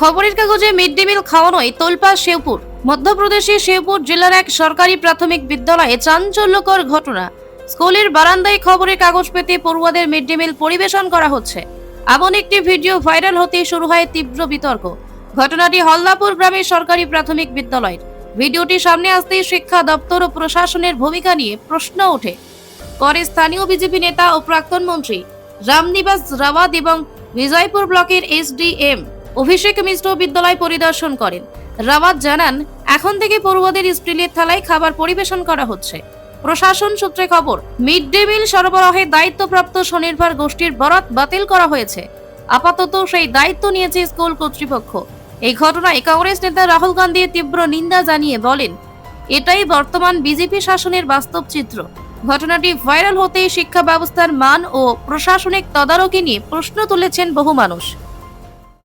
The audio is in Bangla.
খবরের কাগজে মিড ডে মিল খাওয়ানোয় তোলপা শেওপুর। মধ্যপ্রদেশে শেওপুর জেলার এক সরকারি প্রাথমিক বিদ্যালয়ে চাঞ্চল্যকর ঘটনা। স্কুলের বারান্দায় খবরের কাগজ পেতে পড়ুয়াদের মিড ডে মিল পরিবেশন করা হচ্ছে। এমন একটি ভিডিও ভাইরাল হতে শুরু হয় তীব্র বিতর্ক। ঘটনাটি হল্লাপুর গ্রামের সরকারি প্রাথমিক বিদ্যালয়ের। ভিডিওটি সামনে আসতেই শিক্ষা দপ্তর ও প্রশাসনের ভূমিকা নিয়ে প্রশ্ন ওঠে। পরে স্থানীয় বিজেপি নেতা ও প্রাক্তন মন্ত্রী রামনিবাস রাওয়াত এবং বিজয়পুর ব্লকের এসডিএম অভিষেক মিশ্র বিদ্যালয় পরিদর্শন করেন। রাওয়াত জানান, এখন থেকে পড়ুয়াদের স্টিলের থালায় খাবার পরিবেশন করা হচ্ছে। প্রশাসন সূত্রে খবর মিড ডে মিল সরবরাহে দায়িত্বপ্রাপ্ত স্বনির্ভর গোষ্ঠীর বরাত বাতিল করা হয়েছে। আপাতত সেই দায়িত্ব নিয়েছে স্কুল কর্তৃপক্ষ। এই ঘটনায় কংগ্রেস নেতা রাহুল গান্ধী তীব্র নিন্দা জানিয়ে বলেন, এটাই বর্তমান বিজেপি শাসনের বাস্তব চিত্র। ঘটনাটি ভাইরাল হতেই শিক্ষা ব্যবস্থার মান ও প্রশাসনিক তদারকি নিয়ে প্রশ্ন তুলেছেন বহু মানুষ।